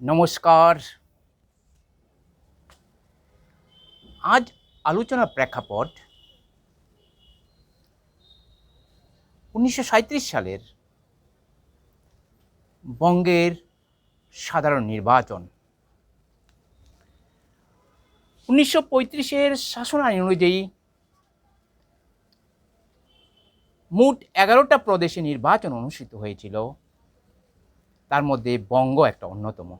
নমস্কার। আজ আলোচনার প্রেক্ষাপট উনিশশো সাঁইত্রিশ সালের বঙ্গের সাধারণ নির্বাচন। উনিশশো পঁয়ত্রিশের শাসন আইন অনুযায়ী মোট এগারোটা প্রদেশে নির্বাচন অনুষ্ঠিত হয়েছিল। তার মধ্যে বঙ্গ একটা অন্যতম।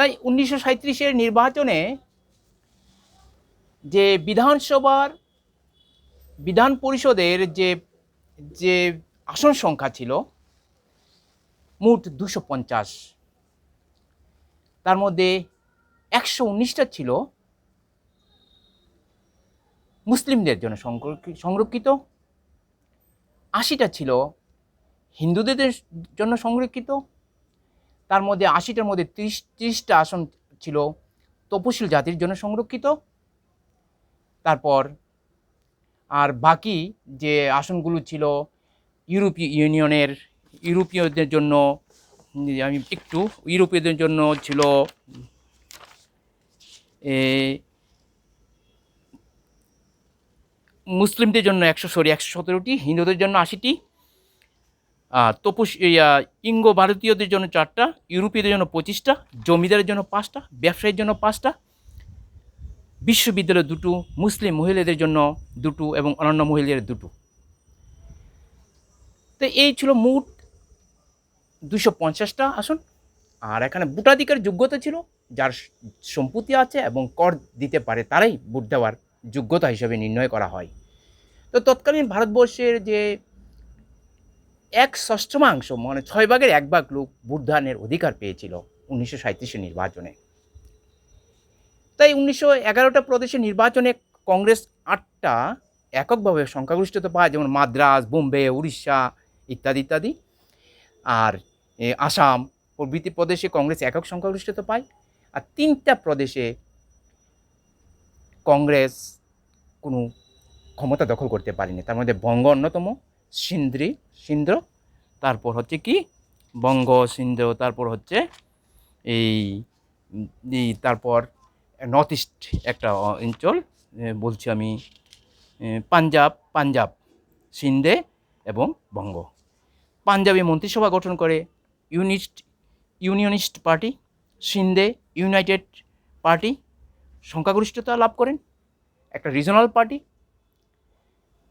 তাই উনিশশো সাঁত্রিশের নির্বাচনে যে বিধানসভার বিধান পরিষদের যে যে আসন সংখ্যা ছিল, মোট দুশো পঞ্চাশ। তার মধ্যে একশো উনিশটা ছিল মুসলিমদের জন্য সংরক্ষি- সংরক্ষিত। আশিটা ছিল হিন্দুদের জন্য সংরক্ষিত। তার মধ্যে আশিটার মধ্যে ত্রিশ, ত্রিশটা আসন ছিল তপশিল জাতির জন্য সংরক্ষিত। তারপর আর বাকি যে আসনগুলো ছিল ইউরোপীয় ইউনিয়নের, ইউরোপীয়দের জন্য আমি একটু, ইউরোপীয়দের জন্য ছিল মুসলিমদের জন্য একশো সরি, একশো সতেরোটি, হিন্দুদের জন্য আশিটি তপস ইঙ্গ ভারতীয়দের জন্য চারটা, ইউরোপীয়দের জন্য পঁচিশটা, জমিদারের জন্য পাঁচটা, ব্যবসায়ীর জন্য পাঁচটা বিশ্ববিদ্যালয় দুটো, মুসলিম মহিলাদের জন্য দুটো এবং অন্যান্য মহিলাদের দুটো। তো এই ছিল মোট দুশো পঞ্চাশটা আসন। আর এখানে ভোটাধিকার যোগ্যতা ছিল, যার সম্পত্তি আছে এবং কর দিতে পারে তারাই ভোট দেওয়ার যোগ্যতা হিসেবে নির্ণয় করা হয়। তো তৎকালীন ভারতবর্ষের যে এক ষষ্ঠমাংশ মানে ছয় ভাগের এক ভাগ লোক ভোটদানের অধিকার পেয়েছিল উনিশশো সাঁত্রিশের নির্বাচনে। তাই উনিশশো এগারোটা প্রদেশের নির্বাচনে কংগ্রেস আটটা এককভাবে সংখ্যাগরিষ্ঠতা পায়, যেমন মাদ্রাস, বোম্বে, উড়িষ্যা ইত্যাদি ইত্যাদি। আর আসাম, প্রভৃতি প্রদেশে কংগ্রেস একক সংখ্যাগরিষ্ঠতা পায়। আর তিনটা প্রদেশে কংগ্রেস কোনো ক্ষমতা দখল করতে পারেনি। তার মধ্যে বঙ্গ অন্যতম, সিন্দ্রি, সিন্দ্র তারপর হচ্ছে কি? বঙ্গ সিন্দ্র তারপর হচ্ছে এই তারপর নর্থ ইস্ট একটা অঞ্চল বলছি আমি পাঞ্জাব পাঞ্জাব, সিন্ধে এবং বঙ্গ। পাঞ্জাবে মন্ত্রিসভা গঠন করে ইউনিস্ট ইউনিয়নিস্ট পার্টি সিন্ধে ইউনাইটেড পার্টি সংখ্যাগরিষ্ঠতা লাভ করেন। একটা রিজনাল পার্টি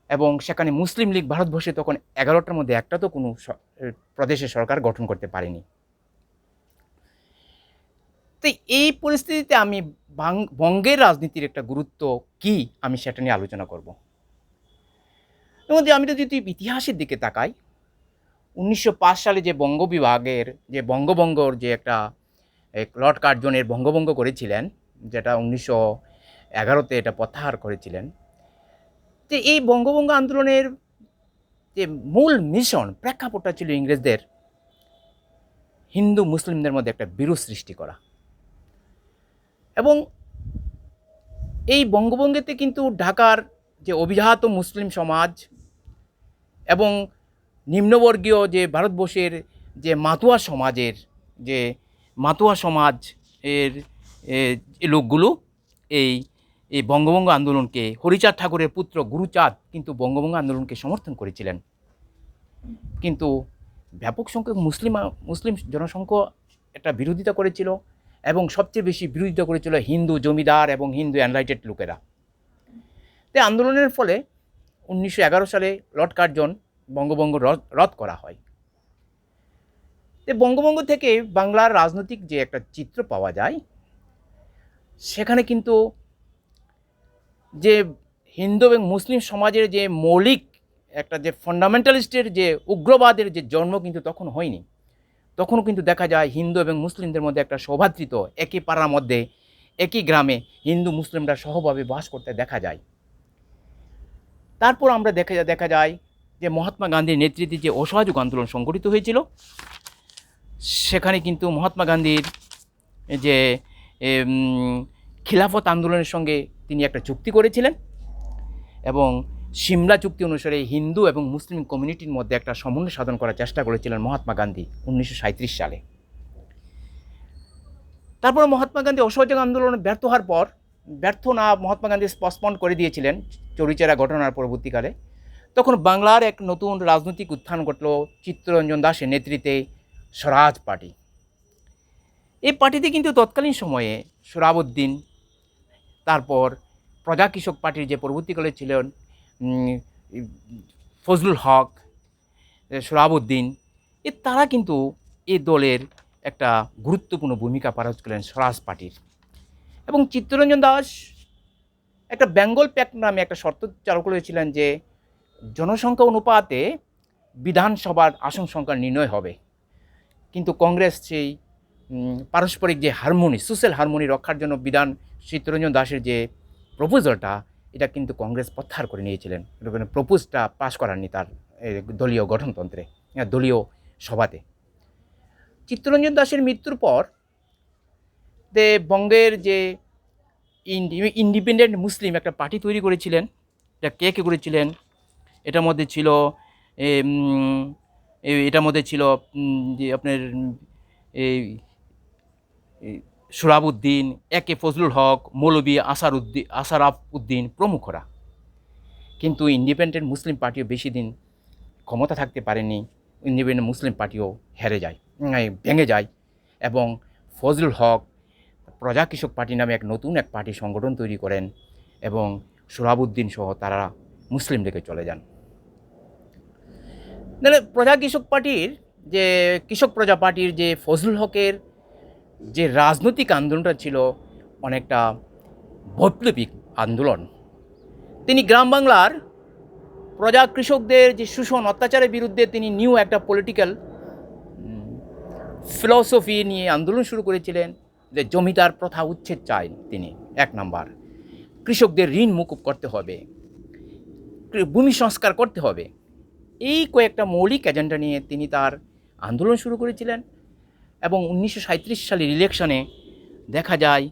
এবং সেখানে মুসলিম লীগ ভারতবর্ষে তখন এগারোটার মধ্যে একটা তো কোনো প্রদেশের সরকার গঠন করতে পারেনি। তো এই পরিস্থিতিতে আমি বঙ্গের রাজনীতির একটা গুরুত্ব কি আমি সেটা নিয়ে আলোচনা করব। এর মধ্যে আমি যদি ইতিহাসের দিকে তাকাই, উনিশশো পাঁচ সালে যে বঙ্গ বিভাগের, যে বঙ্গবঙ্গর যে একটা এক লর্ড কার্জনের বঙ্গভঙ্গ করেছিলেন, যেটা উনিশশো এগারোতে এটা প্রত্যাহার করেছিলেন যে এই বঙ্গভঙ্গ আন্দোলনের যে মূল মিশন, প্রেক্ষাপটটা ছিল ইংরেজদের হিন্দু মুসলিমদের মধ্যে একটা বিরোধ সৃষ্টি করা। এবং এই বঙ্গভঙ্গেতে কিন্তু ঢাকার যে অভিজাত মুসলিম সমাজ এবং নিম্নবর্গীয় যে ভারতবর্ষের যে মাতুয়া সমাজের যে মাতুয়া সমাজ এর লোকগুলো এই এই বঙ্গভঙ্গ আন্দোলনকে হরিচাঁদ ঠাকুরের পুত্র গুরুচাঁদ কিন্তু বঙ্গভঙ্গ আন্দোলনকে সমর্থন করেছিলেন। কিন্তু ব্যাপক সংখ্যক মুসলিম মুসলিম জনসংখ্য এটা বিরোধিতা করেছিল এবং সবচেয়ে বেশি বিরোধিতা করেছিল হিন্দু জমিদার এবং হিন্দু অ্যানলাইটেড লোকেরা। তাই আন্দোলনের ফলে উনিশশো এগারো সালে লর্ড কার্জন বঙ্গভঙ্গ রদ করা হয়। বঙ্গভঙ্গ থেকে বাংলার রাজনৈতিক যে একটা চিত্র পাওয়া যায়, সেখানে কিন্তু যে হিন্দু এবং মুসলিম সমাজের যে মৌলিক একটা যে ফান্ডামেন্টালিস্টের যে উগ্রবাদের যে জন্ম কিন্তু তখন হয়নি। তখনও কিন্তু দেখা যায় হিন্দু এবং মুসলিমদের মধ্যে একটা সৌভাতৃত্ব একই পাড়ার মধ্যে, একই গ্রামে হিন্দু মুসলিমরা সহভাবে বাস করতে দেখা যায়। তারপর আমরা দেখা দেখা যায় যে মহাত্মা গান্ধীর নেতৃত্বে যে অসহযোগ আন্দোলন সংগঠিত হয়েছিল, সেখানে কিন্তু মহাত্মা গান্ধীর যে খিলাফত আন্দোলনের সঙ্গে তিনি একটা চুক্তি করেছিলেন এবং সিমলা চুক্তি অনুসারে হিন্দু এবং মুসলিম কমিউনিটির মধ্যে একটা সমন্বয় সাধন করার চেষ্টা করেছিলেন মহাত্মা গান্ধী উনিশশো সালে। তারপর মহাত্মা গান্ধী অসহযোগ আন্দোলনে ব্যর্থ হওয়ার পর, ব্যর্থ না মহাত্মা গান্ধী পসপন্ড করে দিয়েছিলেন চরিচেরা ঘটনার পরবর্তীকালে। তখন বাংলার এক নতুন রাজনৈতিক উত্থান ঘটল চিত্তরঞ্জন দাসের নেতৃত্বে স্বরাজ পার্টি। এই পার্টিতে কিন্তু তৎকালীন সময়ে সোরাবুদ্দিন তারপর প্রজা কৃষক পার্টির যে পরবর্তীকালে ছিলেন ফজলুল হক এ, সোরাবুদ্দিন এ তারা কিন্তু এ দলের একটা গুরুত্বপূর্ণ ভূমিকা পালন করলেন স্বরাজ পার্টির। এবং চিত্তরঞ্জন দাস একটা বেঙ্গল প্যাক্ট নামে একটা শর্ত চালু করেছিলেন যে জনসংখ্যা অনুপাতে বিধানসভার আসন সংখ্যা নির্ণয় হবে। কিন্তু কংগ্রেস সেই পারস্পরিক যে হারমোনি সোশ্যাল হারমোনি রক্ষার জন্য বিধান চিত্তরঞ্জন দাসের যে প্রপোজালটা এটা কিন্তু কংগ্রেস প্রত্যাহার করে নিয়েছিলেন। প্রপোজটা পাশ করাননি তার দলীয় গঠনতন্ত্রে দলীয় সভাতে। চিত্তরঞ্জন দাসের মৃত্যুর পর যে বঙ্গের যে ইন্ডিপেন্ডেন্ট মুসলিম একটা পার্টি তৈরি করেছিলেন, এটা কে কে করেছিলেন? এটার মধ্যে ছিল এটার মধ্যে ছিল যে আপনার এই সুরাবুদ্দিন এ কে ফজলুল হক মৌলবী আসার উদ্দিন আসারাফ উদ্দিন প্রমুখরা। কিন্তু ইন্ডিপেন্ডেন্ট মুসলিম পার্টিও বেশি দিন ক্ষমতা থাকতে পারেনি। ইন্ডিপেন্ডেন্ট মুসলিম পার্টিও হেরে যায় ভেঙে যায় এবং ফজলুল হক প্রজা কৃষক পার্টি নামে এক নতুন এক পার্টি সংগঠন তৈরি করেন এবং সুরাবুদ্দিন সহ তারা মুসলিম লীগে চলে যান। প্রজা কৃষক পার্টির যে কৃষক প্রজা পার্টির যে ফজলুল হকের যে রাজনৈতিক আন্দোলনটা ছিল অনেকটা বৈপ্লবিক আন্দোলন। তিনি গ্রাম বাংলার প্রজা কৃষকদের যে শোষণ, অত্যাচারের বিরুদ্ধে তিনি নিউ একটা পলিটিক্যাল ফিলসফি নিয়ে আন্দোলন শুরু করেছিলেন যে জমিদার প্রথা উচ্ছেদ চাই তিনি, এক নাম্বার। কৃষকদের ঋণ মুকুব করতে হবে ভূমি সংস্কার করতে হবে। এই কয়েকটা মৌলিক এজেন্ডা নিয়ে তিনি তার আন্দোলন শুরু করেছিলেন। এবং উনিশশো সালের ইলেকশনে দেখা যায়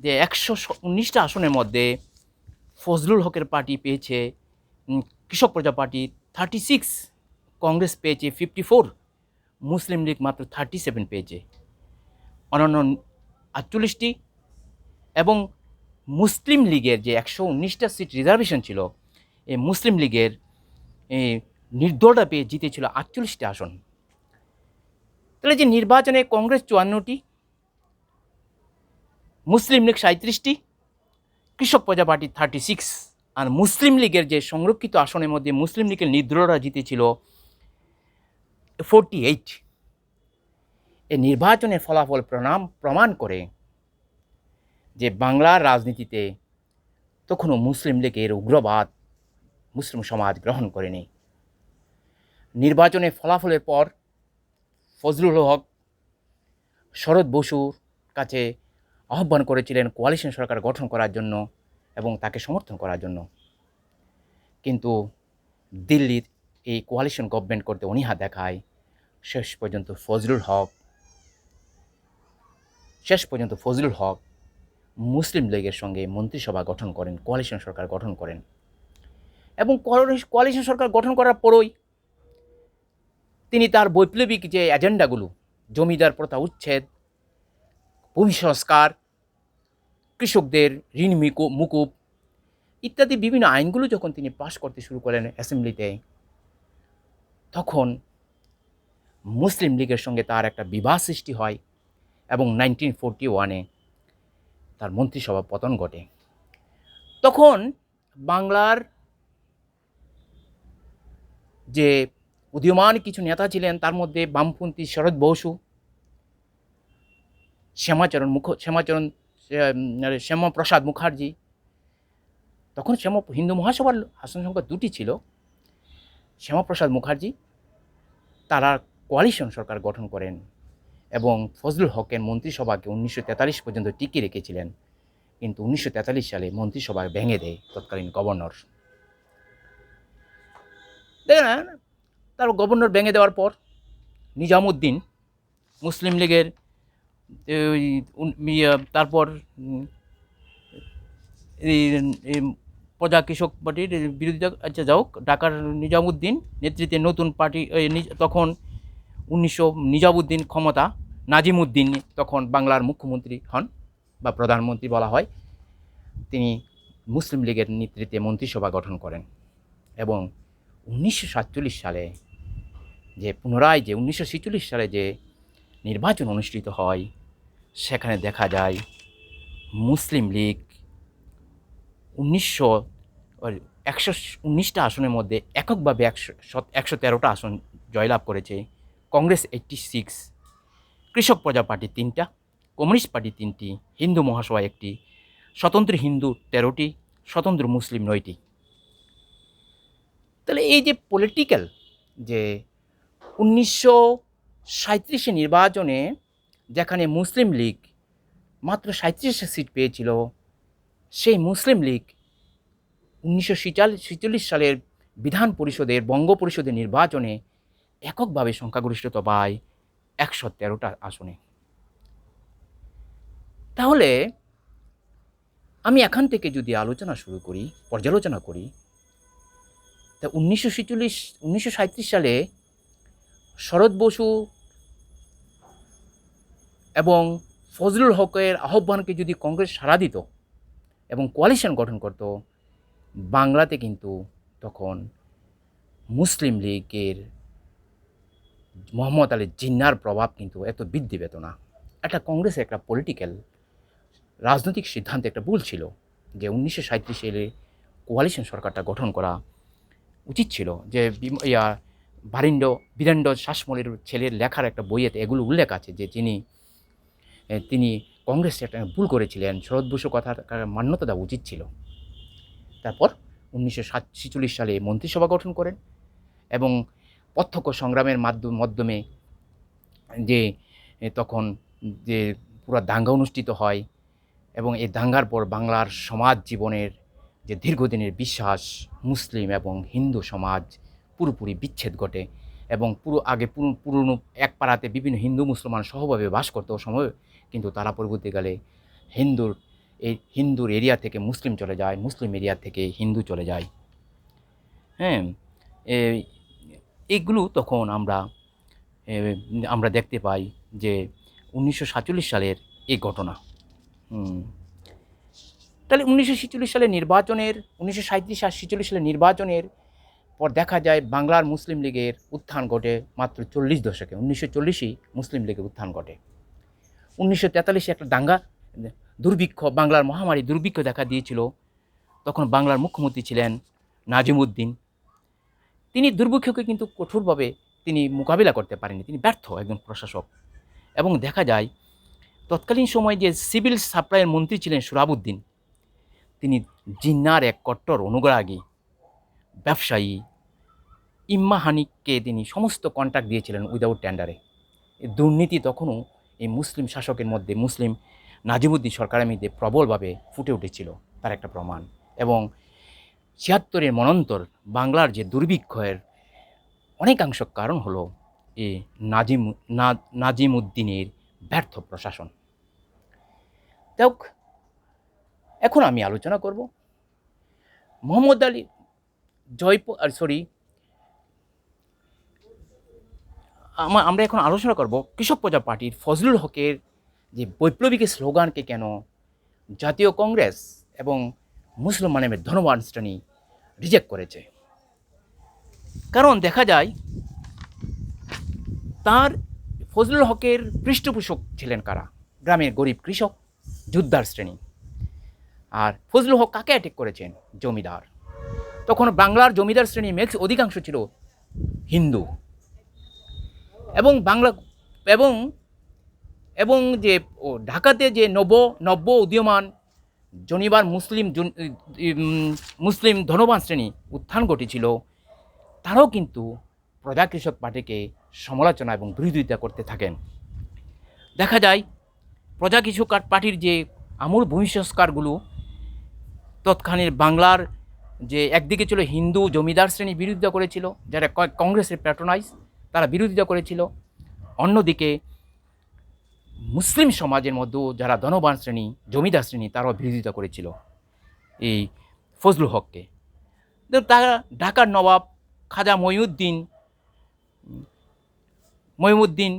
যে একশো উনিশটা আসনের মধ্যে ফজলুল হকের পার্টি পেয়েছে কৃষক Praja party thirty six Congress পেয়েছে ফিফটি ফোর মুসলিম লীগ মাত্র থার্টি সেভেন পেয়েছে। অন্যান্য আটচল্লিশটি এবং মুসলিম লীগের যে একশো উনিশটা সিট রিজার্ভেশন ছিল, এই মুসলিম লীগের নির্দলটা পেয়ে জিতেছিল আটচল্লিশটি আসন। তাহলে যে নির্বাচনে কংগ্রেস চুয়ান্নটি, মুসলিম League সাঁত্রিশটি Krishak Praja party thirty six আর মুসলিম লীগের যে সংরক্ষিত আসনের মধ্যে মুসলিম লীগের নির্দলরা জিতেছিল ফোরটি এইট এই নির্বাচনের ফলাফল প্রণাম, প্রমাণ করে যে বাংলার রাজনীতিতে তখনও মুসলিম লীগের উগ্রবাদ মুসলিম সমাজ গ্রহণ করেনি। নির্বাচনের ফলাফলের পর ফজলুল হক, শরৎ বসুর কাছে আহ্বান করেছিলেন কোয়ালিশন সরকার গঠন করার জন্য এবং তাকে সমর্থন করার জন্য। কিন্তু দিল্লির এই কোয়ালিশন গভর্নমেন্ট করতে অনীহা দেখায়। শেষ পর্যন্ত ফজলুল হক, শেষ পর্যন্ত ফজলুল হক মুসলিম লীগের সঙ্গে মন্ত্রিসভা গঠন করেন, কোয়ালিশন সরকার গঠন করেন। এবং কোয়ালিশন সরকার গঠন করার পরই তিনি তার বৈপ্লবিক যে এজেন্ডাগুলো, জমিদার প্রথা উচ্ছেদ, ভূমি সংস্কার, কৃষকদের ঋণ মিকু- মুকুব ইত্যাদি বিভিন্ন আইনগুলো যখন তিনি পাশ করতে শুরু করেন অ্যাসেম্বলিতে, তখন মুসলিম লীগের সঙ্গে তার একটা বিবাহ সৃষ্টি হয় এবং নাইনটিন ফোরটি ওয়ানে তার মন্ত্রিসভা পতন ঘটে। তখন বাংলার যে উদীয়মান কিছু নেতা ছিলেন, তার মধ্যে বামপন্থী শরৎ বসু, শ্যামাচরণ মুখ, শ্যামাচরণ শ্যামাপ্রসাদ মুখার্জি। তখন শ্যাম, হিন্দু মহাসভার আসন সংখ্যা দুটি ছিল, শ্যামাপ্রসাদ মুখার্জি, তারা কোয়ালিশন সরকার গঠন করেন এবং ফজলুল হকের মন্ত্রিসভাকে উনিশশো তেতাল্লিশ পর্যন্ত টিকিয়ে রেখেছিলেন। কিন্তু উনিশশো তেতাল্লিশ সালে মন্ত্রিসভা ভেঙে দেয় তৎকালীন গভর্নর দেখেন তার গভর্নর ভেঙে দেওয়ার পর নিজামুদ্দিন মুসলিম লীগের ইয়ে, তারপর প্রজা কৃষক পার্টির বিরোধিতা আচ্ছা যাও ঢাকার নিজামুদ্দিন নেতৃত্বে নতুন পার্টি তখন উনিশশো নিজামুদ্দিন ক্ষমতা নাজিমুদ্দিন তখন বাংলার মুখ্যমন্ত্রী হন বা প্রধানমন্ত্রী বলা হয়। তিনি মুসলিম লীগের নেতৃত্বে মন্ত্রিসভা গঠন করেন এবং উনিশশো সাতচল্লিশ সালে যে পুনরায় যে উনিশশো ছেচল্লিশ সালে যে নির্বাচন অনুষ্ঠিত হয়, সেখানে দেখা যায় মুসলিম লীগ উনিশশো একশো উনিশটা আসনের মধ্যে এককভাবে একশো একশো তেরোটা আসন জয়লাভ করেছে। কংগ্রেস এইট্টি সিক্স, কৃষক প্রজা পার্টি তিনটা, কমিউনিস্ট পার্টি তিনটি, হিন্দু মহাসভা একটি, স্বতন্ত্র হিন্দু তেরোটি, স্বতন্ত্র মুসলিম নয়টি। তাহলে এই যে পলিটিক্যাল যে উনিশশো সাঁত্রিশে নির্বাচনে যেখানে মুসলিম লীগ মাত্র সাঁত্রিশটা সিট পেয়েছিল, সেই মুসলিম লীগ উনিশশো ছিচল্লিশ সালের বিধান পরিষদের, বঙ্গ পরিষদের নির্বাচনে এককভাবে সংখ্যাগরিষ্ঠতা পায় একশো তেরোটা আসনে। তাহলে আমি এখান থেকে যদি আলোচনা শুরু করি, পর্যালোচনা করি, তা উনিশশো ছিচল্লিশ উনিশশো সাঁত্রিশ সালে শরৎ বসু এবং ফজলুল হকের আহ্বানকে যদি কংগ্রেস সাড়া দিত এবং কোয়ালিশন গঠন করত, বাংলাতে কিন্তু তখন মুসলিম লীগের মোহাম্মদ আলী জিন্নার প্রভাব কিন্তু এত বৃদ্ধি পেত না। একটা কংগ্রেসের একটা পলিটিক্যাল রাজনৈতিক সিদ্ধান্ত একটা ভুল ছিল যে উনিশশো সাঁত্রিশ সালে কোয়ালিশন সরকারটা গঠন করা উচিত ছিল যে ইয়া বারিন্দ বীরেন্দ্র শাসমলের ছেলের লেখার একটা বইয়েতে এগুলো উল্লেখ আছে যে তিনি তিনি কংগ্রেস একটা ভুল করেছিলেন। শরৎ বসু কথার মান্যতা দেওয়া উচিত ছিল। তারপর উনিশশো সাতচল্লিশ সালে মন্ত্রিসভা গঠন করেন এবং প্রত্যক্ষ সংগ্রামের মাধ্যম, মাধ্যমে যে তখন যে পুরা দাঙ্গা অনুষ্ঠিত হয় এবং এই দাঙ্গার পর বাংলার সমাজ জীবনের যে দীর্ঘদিনের বিশ্বাস, মুসলিম এবং হিন্দু সমাজ পুরোপুরি বিচ্ছেদ ঘটে এবং পুরো আগে পুরো পুরনো এক পাড়াতে বিভিন্ন হিন্দু, মুসলমান সহভাবে বাস করতো সময়, কিন্তু তারা পরবর্তীকালে হিন্দুর এই হিন্দুর এরিয়া থেকে মুসলিম চলে যায়, মুসলিম এরিয়া থেকে হিন্দু চলে যায়। হ্যাঁ এই- এগুলো তখন আমরা আমরা দেখতে পাই যে উনিশশো সাতচল্লিশ সালের এই ঘটনা। তাহলে উনিশশো ছেচল্লিশ সালের নির্বাচনের, উনিশশো সাঁত্রিশ আর সালের নির্বাচনের পর দেখা যায় বাংলার মুসলিম লীগের উত্থান ঘটে মাত্র চল্লিশ দশকে। উনিশশো চল্লিশেই মুসলিম লীগের উত্থান ঘটে। উনিশশো তেতাল্লিশে একটা দাঙ্গা, দুর্ভিক্ষ, বাংলার মহামারী দুর্ভিক্ষ দেখা দিয়েছিল। তখন বাংলার মুখ্যমন্ত্রী ছিলেন নাজিমুদ্দিন। তিনি দুর্ভিক্ষকে কিন্তু কঠোরভাবে তিনি মোকাবিলা করতে পারেননি। তিনি ব্যর্থ একজন প্রশাসক। এবং দেখা যায়, তৎকালীন সময় যে সিভিল সাপ্লাইয়ের মন্ত্রী ছিলেন সুরাবুদ্দিন, তিনি জিন্নার এক কট্টর অনুরাগী। ব্যবসায়ী ইম্মা হানিককে তিনি সমস্ত কন্ট্রাক্ট দিয়েছিলেন উইদাউট টেন্ডারে দুর্নীতি তখনও এই মুসলিম শাসকের মধ্যে, মুসলিম নাজিমুদ্দিন সরকারের মধ্যে প্রবলভাবে ফুটে উঠেছিল, তার একটা প্রমাণ। এবং ছিয়াত্তরের মনন্তর বাংলার যে দুর্ভিক্ষের অনেকাংশ কারণ হলো এই নাজিম, না- নাজিমুদ্দিনের ব্যর্থ প্রশাসন। দেখ এখন আমি আলোচনা করব মোহাম্মদ আলী জয়পুর সরি আমরা এখন আলোচনা করব কৃষক প্রজা পার্টির ফজলুল হকের যে বৈপ্লবিক স্লোগানকে কেন জাতীয় কংগ্রেস এবং মুসলিম মুসলমানের ধনবান শ্রেণি রিজেক্ট করেছে। কারণ দেখা যায়, তার ফজলুল হকের পৃষ্ঠপোষক ছিলেন কারা? গ্রামের গরিব কৃষক, যোদ্ধার শ্রেণি। আর ফজলুল হক কাকে অ্যাটেক করেছেন? জমিদার। তখন বাংলার জমিদার শ্রেণি ম্যাক্স অধিকাংশ ছিল হিন্দু। এবং বাংলা, এবং এবং যে ঢাকাতে যে নব, নব্য উদীয়মান জনিবার মুসলিম মুসলিম ধনবান শ্রেণি উত্থান ঘটেছিল, তারাও কিন্তু প্রজা কৃষক পার্টিকে সমালোচনা এবং বিরোধিতা করতে থাকেন। দেখা যায় প্রজা কৃষক পার্টির যে আমূল ভূমি সংস্কারগুলো তৎক্ষণের বাংলার যে একদিকে ছিল হিন্দু জমিদার শ্রেণি বিরোধিতা করেছিল, যারা কংগ্রেসের প্যাট্রোনাইজ তারা বিরোধিতা করেছিল। অন্যদিকে মুসলিম সমাজের মধ্যেও যারা ধনবান শ্রেণি, জমিদার শ্রেণি, তারাও বিরোধিতা করেছিল এই ফজলুল হককে। তারা ঢাকার নবাব খাজা মহিউদ্দিন মহিউদ্দিন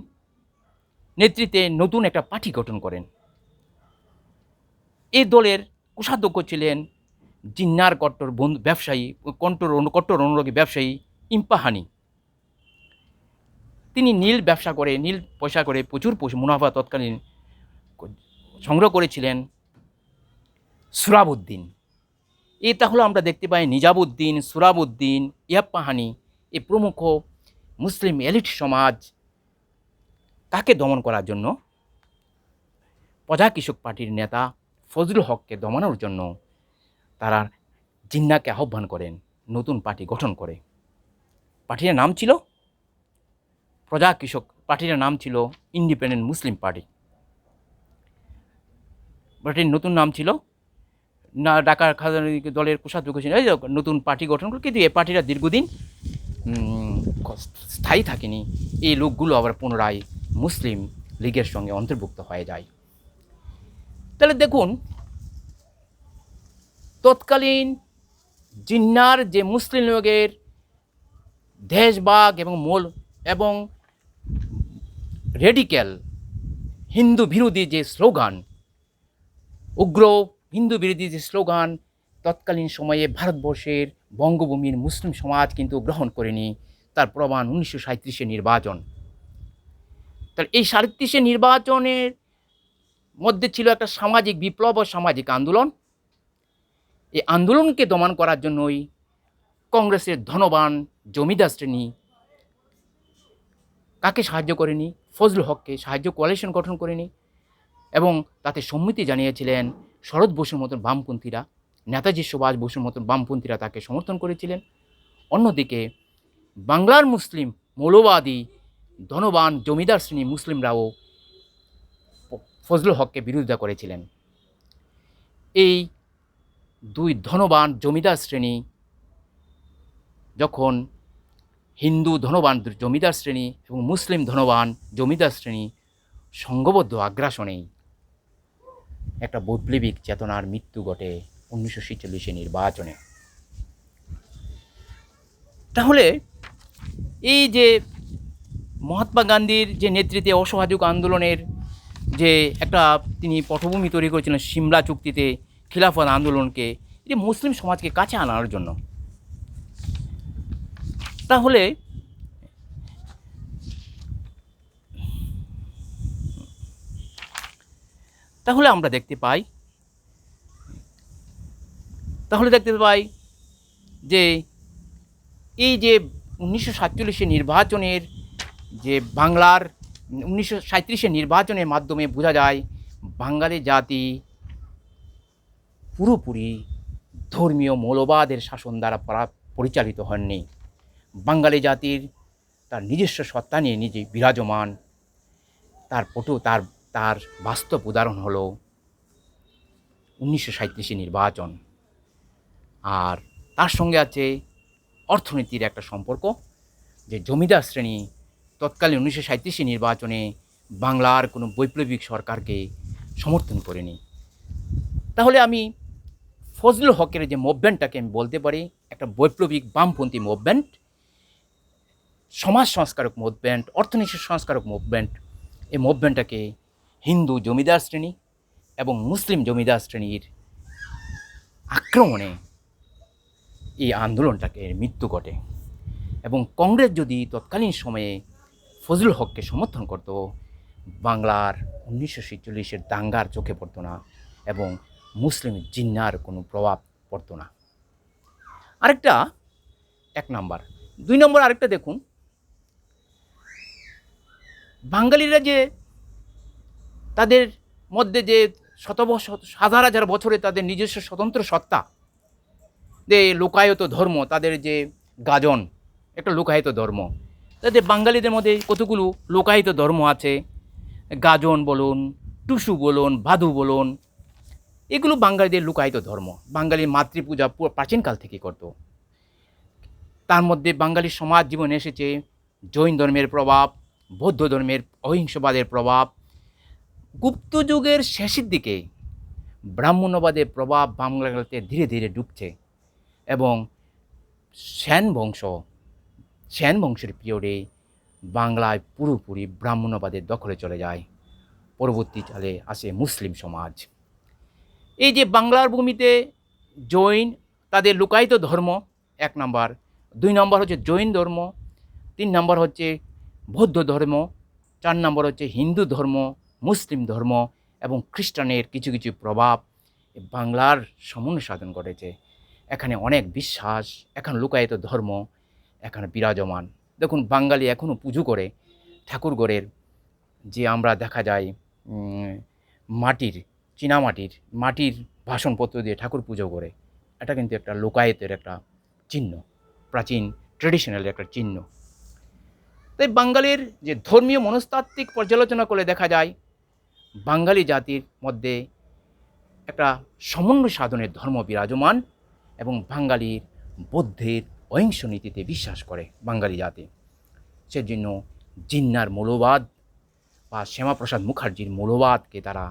নেতৃত্বে নতুন একটা পার্টি গঠন করেন। এই দলের কোষাধ্যক্ষ ছিলেন জিন্নার কট্টর বন্ধু, ব্যবসায়ী কট্টর অনু- কট্টর অনুরোগী ব্যবসায়ী ইম্পাহানি। তিনি নীল ব্যবসা করে, নীল পয়সা করে প্রচুর মুনাফা তৎকালীন সংগ্রহ করেছিলেন সুরাবুদ্দিন। এই তাহলে আমরা দেখতে পাই নিজাবুদ্দিন, সুরাবুদ্দিন, ইয়াপ্পাহানি, এ প্রমুখ মুসলিম এলিট সমাজ। তাকে দমন করার জন্য? প্রজা কৃষক পার্টির নেতা ফজলুল হককে দমানোর জন্য। তারা জিন্নাকে আহ্বান করেন, নতুন পার্টি গঠন করে। পার্টির নাম ছিল? প্রজা কৃষক, পার্টির নাম ছিল ইন্ডিপেন্ডেন্ট মুসলিম পার্টি পার্টির নতুন নাম ছিল? না ডাকার খাজা দলের কোষাধ্যক্ষ ছিলেন এই নতুন পার্টি গঠন করে, কিন্তু এই পার্টিটা দীর্ঘদিন স্থায়ী থাকেনি। এই লোকগুলো আবার পুনরায় মুসলিম লীগের সঙ্গে অন্তর্ভুক্ত হয়ে যায়। তাহলে দেখুন তৎকালীন জিন্নার যে মুসলিম লীগের দেশবাগ এবং মোল এবং রেডিক্যাল হিন্দু বিরোধী যে স্লোগান, উগ্র হিন্দু বিরোধী যে স্লোগান তৎকালীন সময়ে ভারতবর্ষের বঙ্গভূমির মুসলিম সমাজ কিন্তু গ্রহণ করেনি। তার প্রমাণ উনিশশো সাঁত্রিশের নির্বাচন। তাহলে এই সাঁত্রিশের নির্বাচনের মধ্যে ছিল একটা সামাজিক বিপ্লব ও সামাজিক আন্দোলন। এই আন্দোলনকে দমন করার জন্যই কংগ্রেসের ধনবান জমিদার শ্রেণি কাকে সাহায্য করেনি? ফজলুল হককে সাহায্য কোয়ালিশন গঠন করেনি এবং তাতে সম্মতি জানিয়েছিলেন শরৎ বসুর মতন বামপন্থীরা, নেতাজি সুভাষ বসুর মতন বামপন্থীরা তাকে সমর্থন করেছিলেন। অন্যদিকে বাংলার মুসলিম মৌলবাদী ধনবান জমিদার শ্রেণি মুসলিমরাও ফজলুল হককে বিরোধিতা করেছিলেন। এই দুই ধনবান জমিদার শ্রেণি, যখন হিন্দু ধনবান জমিদার শ্রেণি এবং মুসলিম ধনবান জমিদার শ্রেণি সংঘবদ্ধ আগ্রাসনেই একটা বৈপ্লবিক চেতনার মৃত্যু ঘটে উনিশশো ছেচল্লিশে নির্বাচনে। তাহলে এই যে মহাত্মা গান্ধীর যে নেতৃত্বে অসহযোগ আন্দোলনের যে একটা তিনি পটভূমি তৈরি করেছিলেন, সিমলা চুক্তিতে খিলাফত আন্দোলনকে এটি মুসলিম সমাজকে কাছে আনার জন্য। তাহলে তাহলে আমরা দেখতে পাই, তাহলে দেখতে পাই যে এই যে উনিশশো সাতচল্লিশের নির্বাচনের যে বাংলার, উনিশশো সাঁত্রিশের নির্বাচনের মাধ্যমে বোঝা যায় বাঙালি জাতি পুরোপুরি ধর্মীয় মৌলবাদের শাসন দ্বারা পরিচালিত হননি। বাঙালি জাতির তার নিজস্ব সত্তা নিয়ে নিজে বিরাজমান। তার পটু তার তার বাস্তব উদাহরণ হল উনিশশো সাঁত্রিশে নির্বাচন। আর তার সঙ্গে আছে অর্থনীতির একটা সম্পর্ক, যে জমিদার শ্রেণি তৎকালীন উনিশশো সাঁত্রিশে নির্বাচনে বাংলার কোনো বৈপ্লবিক সরকারকে সমর্থন করেনি। তাহলে আমি ফজলুল হকের যে মুভমেন্টটাকে আমি বলতে পারি, একটা বৈপ্লবিক বামপন্থী মুভমেন্ট সমাজ সংস্কারক মুভমেন্ট, অর্থনীতি সংস্কারক মুভমেন্ট, এই মুভমেন্টটাকে হিন্দু জমিদার শ্রেণি এবং মুসলিম জমিদার শ্রেণির আক্রমণে এই আন্দোলনটাকে মৃত্যু ঘটে। এবং কংগ্রেস যদি তৎকালীন সময়ে ফজলুল হককে সমর্থন করত, বাংলার উনিশশো ছেচল্লিশের দাঙ্গার চোখে পড়তো না এবং মুসলিম জিন্নার কোনো প্রভাব পড়তো না। আরেকটা, এক নাম্বার। দুই নম্বর আরেকটা দেখুন। বাঙালিরা যে তাদের মধ্যে যে শত হাজার হাজার বছরে তাদের নিজস্ব স্বতন্ত্র সত্তা, যে লোকায়ত ধর্ম, তাদের যে গাজন, একটা লোকায়ত ধর্ম, তাদের বাঙালিদের মধ্যে কতগুলো লোকায়ত ধর্ম আছে? গাজন বলুন, টুসু বলুন, ভাদু বলুন এগুলো বাঙালিদের লুকায়িত ধর্ম। বাঙালির মাতৃপূজা পুরো প্রাচীনকাল থেকে করত। তার মধ্যে বাঙালির সমাজ জীবনে এসেছে জৈন ধর্মের প্রভাব, বৌদ্ধ ধর্মের অহিংসবাদের প্রভাব। গুপ্ত যুগের শেষের দিকে ব্রাহ্মণ্যবাদের প্রভাব বাংলাতে ধীরে ধীরে ঢুকছে এবং সেন বংশ, সেন বংশের পিরিয়ডে বাংলায় পুরোপুরি ব্রাহ্মণবাদের দখলে চলে যায়। পরবর্তীকালে আসে মুসলিম সমাজ। এই যে বাংলার ভূমিতে জৈন, তাদের লুকায়িত ধর্ম, এক নম্বর। দুই নম্বর হচ্ছে জৈন ধর্ম, তিন নম্বর হচ্ছে বৌদ্ধ ধর্ম, চার নম্বর হচ্ছে হিন্দু ধর্ম, মুসলিম ধর্ম এবং খ্রিস্টানের কিছু কিছু প্রভাব বাংলার সমন্বয় সাধন করেছে এখানে অনেক বিশ্বাস, এখন লুকায়িত ধর্ম, এখানে বিরাজমান। দেখুন, বাঙালি এখনও পুজো করে, ঠাকুরগড়ের যে আমরা দেখা যায় মাটির চীনামাটির, মাটির ভাষণপত্র দিয়ে ঠাকুর পুজো করে, এটা কিন্তু একটা লোকায়তের একটা চিহ্ন, প্রাচীন ট্রেডিশনাল একটা চিহ্ন। তাই বাঙালির যে ধর্মীয় মনস্তাত্ত্বিক পর্যালোচনা করে দেখা যায়, বাঙালি জাতির মধ্যে একটা সমন্বয় সাধনের ধর্ম বিরাজমান এবং বাঙালির বৌদ্ধের অহিংস নীতিতে বিশ্বাস করে বাঙালি জাতি। সেজন্য জিন্নার মৌলবাদ বা শ্যামাপ্রসাদ মুখার্জির মৌলবাদকে তারা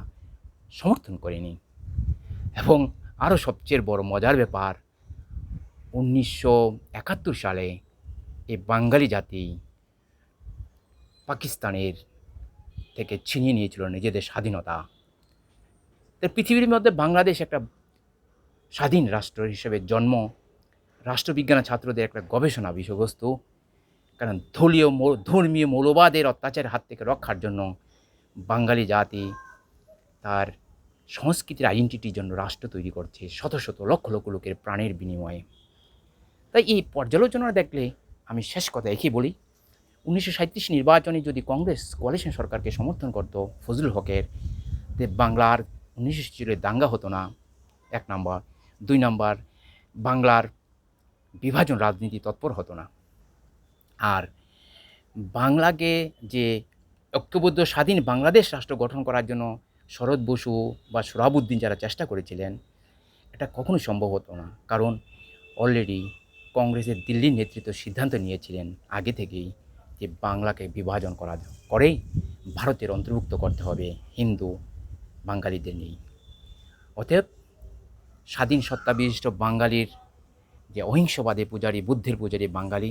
সমর্থন করেনি। এবং আরও সবচেয়ে বড় মজার ব্যাপার, উনিশশো একাত্তর সালে এই বাঙালি জাতি পাকিস্তানের থেকে ছিনিয়ে নিয়েছিল নিজেদের স্বাধীনতা। পৃথিবীর মধ্যে বাংলাদেশ একটা স্বাধীন রাষ্ট্র হিসেবে জন্ম রাষ্ট্রবিজ্ঞান ছাত্রদের একটা গবেষণা বিষয়বস্তু, কারণ মৌ- ধর্মীয় মৌলবাদের অত্যাচারের হাত থেকে রক্ষার জন্য বাঙালি জাতি তার সংস্কৃতির আইডেন্টিটির জন্য রাষ্ট্র তৈরি করছে শত শত লক্ষ লক্ষ লোকের প্রাণের বিনিময়ে। তাই এই পর্যালোচনা দেখলে আমি শেষ কথা একই বলি, উনিশশো নির্বাচনে যদি কংগ্রেস কোয়ালিশন সরকারকে সমর্থন করত ফজলুল হকের বাংলার উনিশশো ছেচল্লিশের দাঙ্গা হতো না, এক নম্বর। দুই নম্বর, বাংলার বিভাজন রাজনীতি তৎপর হতো না। আর বাংলাকে যে ঐক্যবদ্ধ স্বাধীন বাংলাদেশ রাষ্ট্র গঠন করার জন্য শরৎ বসু বা সোহরাবুদ্দিন যারা চেষ্টা করেছিলেন, এটা কখনো সম্ভব হতো না। কারণ অলরেডি কংগ্রেসের দিল্লির নেতৃত্ব সিদ্ধান্ত নিয়েছিলেন আগে থেকেই যে বাংলাকে বিভাজন করা করেই ভারতের অন্তর্ভুক্ত করতে হবে, হিন্দু বাঙালিদের নেই অতএব স্বাধীন সত্তা বিশিষ্ট বাঙালির যে অহিংসবাদে পূজারী, বুদ্ধের পূজারী বাঙালি,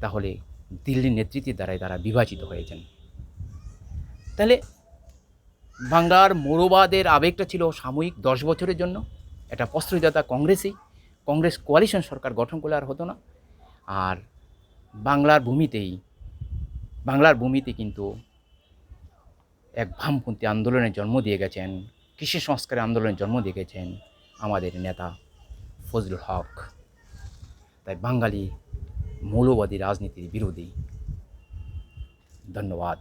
তাহলে দিল্লির নেতৃত্বের দ্বারাই তারা বিভাজিত হয়েছেন। তাহলে বাংলার মৌরবাদের আবেগটা ছিল সাময়িক দশ বছরের জন্য। এটা প্রশ্রয়দাতা কংগ্রেসই। কংগ্রেস কোয়ালিশন সরকার গঠন করলে আর হতো না। আর বাংলার ভূমিতেই, বাংলার ভূমিতে কিন্তু এক বামপন্থী আন্দোলনের জন্ম দিয়ে গেছেন, কৃষি সংস্কারের আন্দোলনের জন্ম দিয়ে গেছেন আমাদের নেতা ফজলুল হক। তাই বাঙালি মৌলবাদী রাজনীতির বিরোধী। ধন্যবাদ।